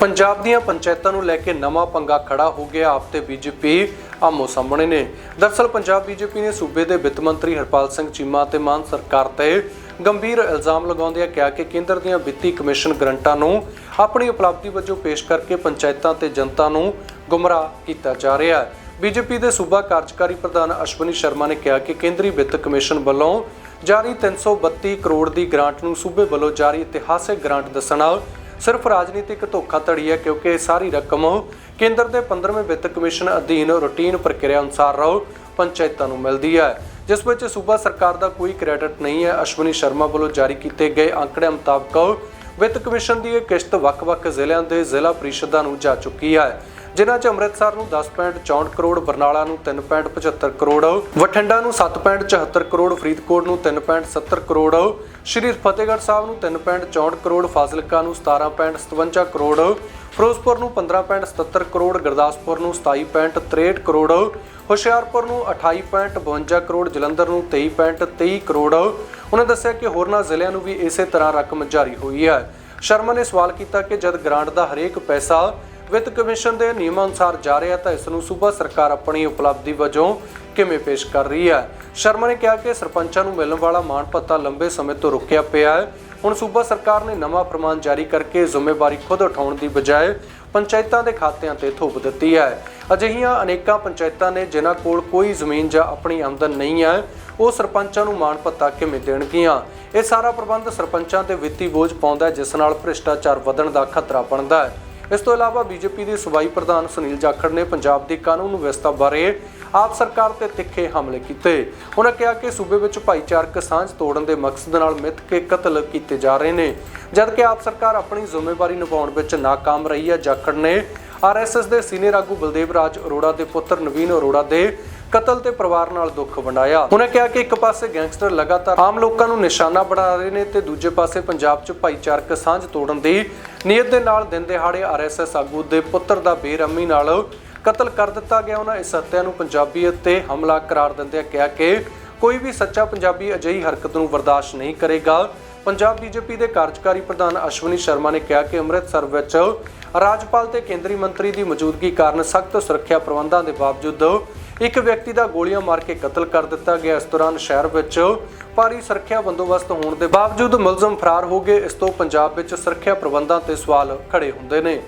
ਪੰਜਾਬ ਦੀਆਂ ਪੰਚਾਇਤਾਂ ਨੂੰ ਲੈ ਕੇ ਨਵਾਂ ਪੰਗਾ ਖੜਾ ਹੋ ਗਿਆ। ਆਪ ਤੇ ਬੀਜੇਪੀ ਆਮੋ ਸਾਹਮਣੇ ਨੇ। ਦਰਸਲ ਪੰਜਾਬ ਬੀਜੇਪੀ ਨੇ ਸੂਬੇ ਦੇ ਵਿੱਤ ਮੰਤਰੀ ਹਰਪਾਲ ਸਿੰਘ ਚੀਮਾ ਤੇ ਮਾਨ ਸਰਕਾਰ ਤੇ ਗੰਭੀਰ ਇਲਜ਼ਾਮ ਲਗਾਉਂਦਿਆਂ ਕਿਹਾ ਕਿ ਕੇਂਦਰ ਦੀਆਂ ਵਿੱਤੀ ਕਮਿਸ਼ਨ ਗਰੰਟਾਂ ਨੂੰ ਆਪਣੀ ਉਪਲਬਧੀ ਵਜੋਂ ਪੇਸ਼ ਕਰਕੇ ਪੰਚਾਇਤਾਂ ਤੇ ਜਨਤਾ ਨੂੰ ਗੁੰਮਰਾਹ ਕੀਤਾ ਜਾ ਰਿਹਾ ਹੈ। ਬੀਜੇਪੀ ਦੇ ਸੂਬਾ ਕਾਰਜਕਾਰੀ ਪ੍ਰਧਾਨ ਅਸ਼ਵਨੀ ਸ਼ਰਮਾ ਨੇ ਕਿਹਾ ਕਿ ਕੇਂਦਰੀ ਵਿੱਤ ਕਮਿਸ਼ਨ ਵੱਲੋਂ ਜਾਰੀ 332 ਕਰੋੜ ਦੀ ਗ੍ਰਾਂਟ ਨੂੰ ਸੂਬੇ ਵੱਲੋਂ ਜਾਰੀ ਇਤਿਹਾਸਕ ਗ੍ਰਾਂਟ ਨਾਲ ਸਿਰਫ ਰਾਜਨੀਤਿਕ ਧੋਖਾਧੜੀ ਹੈ ਕਿਉਂਕਿ ਇਹ ਸਾਰੀ ਰਕਮ ਕੇਂਦਰ ਦੇ 15ਵੇਂ ਵਿੱਤ ਕਮਿਸ਼ਨ ਅਧੀਨ ਰੂਟੀਨ ਪ੍ਰਕਿਰਿਆ ਅਨੁਸਾਰ ਰਹੋ ਪੰਚਾਇਤਾਂ ਨੂੰ ਮਿਲਦੀ ਹੈ, ਜਿਸ ਵਿੱਚ ਸੂਬਾ ਸਰਕਾਰ ਦਾ ਕੋਈ ਕ੍ਰੈਡਿਟ ਨਹੀਂ ਹੈ। ਅਸ਼ਵਨੀ ਸ਼ਰਮਾ ਵੱਲੋਂ ਜਾਰੀ ਕੀਤੇ ਗਏ ਅੰਕੜਿਆਂ ਮੁਤਾਬਕ ਵਿੱਤ ਕਮਿਸ਼ਨ ਦੀ ਇਹ ਕਿਸ਼ਤ ਵੱਖ-ਵੱਖ ਜ਼ਿਲ੍ਹਿਆਂ ਦੇ ਜ਼ਿਲ੍ਹਾ ਪ੍ਰੀਸ਼ਦਾਂ ਨੂੰ ਜਾ ਚੁੱਕੀ ਹੈ। ਜਿਨ੍ਹਾਂ 'ਚ ਅੰਮ੍ਰਿਤਸਰ ਨੂੰ 10.64 ਕਰੋੜ, ਬਰਨਾਲਾ ਨੂੰ 3.75 ਕਰੋੜ, ਬਠਿੰਡਾ ਨੂੰ 7.74 ਕਰੋੜ, ਫਰੀਦਕੋਟ ਨੂੰ 3.70 ਕਰੋੜ, ਸ਼੍ਰੀ ਫਤਿਹਗੜ੍ਹ ਸਾਹਿਬ ਨੂੰ 3.64 ਕਰੋੜ, ਫਾਜ਼ਿਲਕਾ ਨੂੰ 17.57 ਕਰੋੜ, ਫਿਰੋਜ਼ਪੁਰ ਨੂੰ 15.77 ਕਰੋੜ, ਗੁਰਦਾਸਪੁਰ ਨੂੰ 27.63 ਕਰੋੜ, ਹੁਸ਼ਿਆਰਪੁਰ ਨੂੰ 28.52 ਕਰੋੜ, ਜਲੰਧਰ ਨੂੰ 23.23 ਕਰੋੜ। ਉਹਨਾਂ ਦੱਸਿਆ ਕਿ ਹੋਰਨਾਂ ਜ਼ਿਲ੍ਹਿਆਂ ਨੂੰ ਵੀ ਇਸੇ ਤਰ੍ਹਾਂ ਰਕਮ ਜਾਰੀ ਹੋਈ ਹੈ। ਸ਼ਰਮਾ ਨੇ ਸਵਾਲ ਕੀਤਾ ਕਿ ਜਦ ਗ੍ਰਾਂਟ ਦਾ ਹਰੇਕ ਪੈਸਾ ਵਿੱਤ ਕਮਿਸ਼ਨ ਦੇ ਨਿਯਮਾਂ ਅਨੁਸਾਰ ਜਾ ਰਿਹਾ ਤਾਂ ਇਸ ਨੂੰ ਸੂਬਾ ਸਰਕਾਰ ਆਪਣੀ ਉਪਲਬਧੀ ਵਜੋਂ ਕਿਵੇਂ ਪੇਸ਼ ਕਰ ਰਹੀ ਹੈ? ਸ਼ਰਮਾ ਨੇ ਕਿਹਾ ਕਿ ਸਰਪੰਚਾਂ ਨੂੰ ਮਿਲਣ ਵਾਲਾ ਮਾਣ ਭੱਤਾ ਲੰਬੇ ਸਮੇਂ ਤੋਂ ਰੁਕਿਆ ਪਿਆ ਹੈ। ਹੁਣ ਸੂਬਾ ਸਰਕਾਰ ਨੇ ਨਵਾਂ ਫਰਮਾਨ ਜਾਰੀ ਕਰਕੇ ਜ਼ਿੰਮੇਵਾਰੀ ਖੁਦ ਉਠਾਉਣ ਦੀ ਬਜਾਏ ਪੰਚਾਇਤਾਂ ਦੇ ਖਾਤਿਆਂ ਤੇ ਥੋਪ ਦਿੱਤੀ ਹੈ। ਅਜਿਹੀਆਂ ਅਨੇਕਾਂ ਪੰਚਾਇਤਾਂ ਨੇ ਜਿਨ੍ਹਾਂ ਕੋਲ ਕੋਈ ਜ਼ਮੀਨ ਜਾਂ ਆਪਣੀ ਆਮਦਨ ਨਹੀਂ ਹੈ, ਉਹ ਸਰਪੰਚਾਂ ਨੂੰ ਮਾਣ ਭੱਤਾ ਕਿਵੇਂ ਦੇਣਗੀਆਂ? ਇਹ ਸਾਰਾ ਪ੍ਰਬੰਧ ਸਰਪੰਚਾਂ ਤੇ ਵਿੱਤੀ ਬੋਝ ਪਾਉਂਦਾ ਹੈ, ਜਿਸ ਨਾਲ ਭ੍ਰਿਸ਼ਟਾਚਾਰ ਵਧਣ ਦਾ ਖਤਰਾ ਬਣਦਾ ਹੈ। ਇਸ ਤੋਂ ਇਲਾਵਾ ਬੀਜੇਪੀ ਦੇ ਸੂਬਾਈ ਪ੍ਰਧਾਨ ਸੁਨੀਲ ਜਾਖੜ ਨੇ ਪੰਜਾਬ ਦੀ ਕਾਨੂੰਨ ਵਿਵਸਥਾ ਬਾਰੇ ਆਪ ਸਰਕਾਰ ਤੇ ਤਿੱਖੇ ਹਮਲੇ ਕੀਤੇ। ਉਹਨਾਂ ਕਿਹਾ ਕਿ ਸੂਬੇ ਵਿੱਚ ਭਾਈਚਾਰਕ ਸਾਂਝ ਤੋੜਨ ਦੇ ਮਕਸਦ ਨਾਲ ਮਿੱਥ ਕੇ ਕਤਲ ਕੀਤੇ ਜਾ ਰਹੇ ਨੇ। ਜਦਕਿ ਆਪ ਸਰਕਾਰ ਆਪਣੀ ਜ਼ਿੰਮੇਵਾਰੀ ਨਿਭਾਉਣ ਵਿੱਚ ਨਾਕਾਮ ਰਹੀ ਹੈ, ਜਾਖੜ ਨੇ ਆਰਐਸਐਸ ਦੇ ਸੀਨੀਅਰ ਆਗੂ ਬਲਦੇਵ ਰਾਜ ਅਰੋੜਾ ਦੇ ਪੁੱਤਰ ਨਵੀਨ ਅਰੋੜਾ ਦੇ ਕਤਲ ਤੇ ਪਰਿਵਾਰ ਨਾਲ ਦੁੱਖ ਵੰਡਾਇਆ। ਉਹਨਾਂ ਕਿਹਾ ਕਿ ਇੱਕ ਪਾਸੇ ਗੈਂਗਸਟਰ ਲਗਾਤਾਰ ਆਮ ਲੋਕਾਂ ਨੂੰ ਨਿਸ਼ਾਨਾ ਬਣਾ ਰਹੇ ਨੇ ਤੇ ਦੂਜੇ ਪਾਸੇ ਪੰਜਾਬ 'ਚ ਭਾਈਚਾਰਕ ਸਾਂਝ ਤੋੜਨ ਦੀ ਨੀਅਤ ਦੇ ਨਾਲ ਦਿਨ ਦਿਹਾੜੇ ਆਰਐਸਐਸ ਆਗੂ ਦੇ ਪੁੱਤਰ ਦਾ ਬੇਰਹਿਮੀ ਨਾਲ ਕਤਲ ਕਰ ਦਿੱਤਾ ਗਿਆ। ਉਹਨਾਂ ਇਸ ਹੱਤਿਆ ਨੂੰ ਪੰਜਾਬੀਅਤ ਤੇ ਹਮਲਾ ਕਰਾਰ ਦਿੰਦਿਆਂ ਕਿਹਾ ਕਿ ਕੋਈ ਵੀ ਸੱਚਾ ਪੰਜਾਬੀ ਅਜਿਹੀ ਹਰਕਤ ਨੂੰ ਬਰਦਾਸ਼ਤ ਨਹੀਂ ਕਰੇਗਾ। ਪੰਜਾਬ ਬੀਜੇਪੀ ਦੇ ਕਾਰਜਕਾਰੀ ਪ੍ਰਧਾਨ ਅਸ਼ਵਨੀ ਸ਼ਰਮਾ ਨੇ ਕਿਹਾ ਕਿ ਅੰਮ੍ਰਿਤਸਰ ਵਿੱਚ ਰਾਜਪਾਲ ਤੇ ਕੇਂਦਰੀ ਮੰਤਰੀ ਦੀ ਮੌਜੂਦਗੀ ਕਾਰਨ ਸਖਤ ਸੁਰੱਖਿਆ ਪ੍ਰਬੰਧਾਂ ਦੇ ਬਾਵਜੂਦ ਇੱਕ ਵਿਅਕਤੀ ਦਾ ਗੋਲੀਆਂ ਮਾਰ ਕੇ ਕਤਲ ਕਰ ਦਿੱਤਾ ਗਿਆ। ਇਸ ਦੌਰਾਨ ਸ਼ਹਿਰ ਵਿੱਚ ਭਾਰੀ ਸੁਰੱਖਿਆ ਬੰਦੋਬਸਤ ਹੋਣ ਦੇ ਬਾਵਜੂਦ ਮੁਲਜ਼ਮ ਫਰਾਰ ਹੋ ਗਏ। ਇਸ ਤੋਂ ਪੰਜਾਬ ਵਿੱਚ ਸੁਰੱਖਿਆ ਪ੍ਰਬੰਧਾਂ ਤੇ ਸਵਾਲ ਖੜੇ ਹੁੰਦੇ ਨੇ।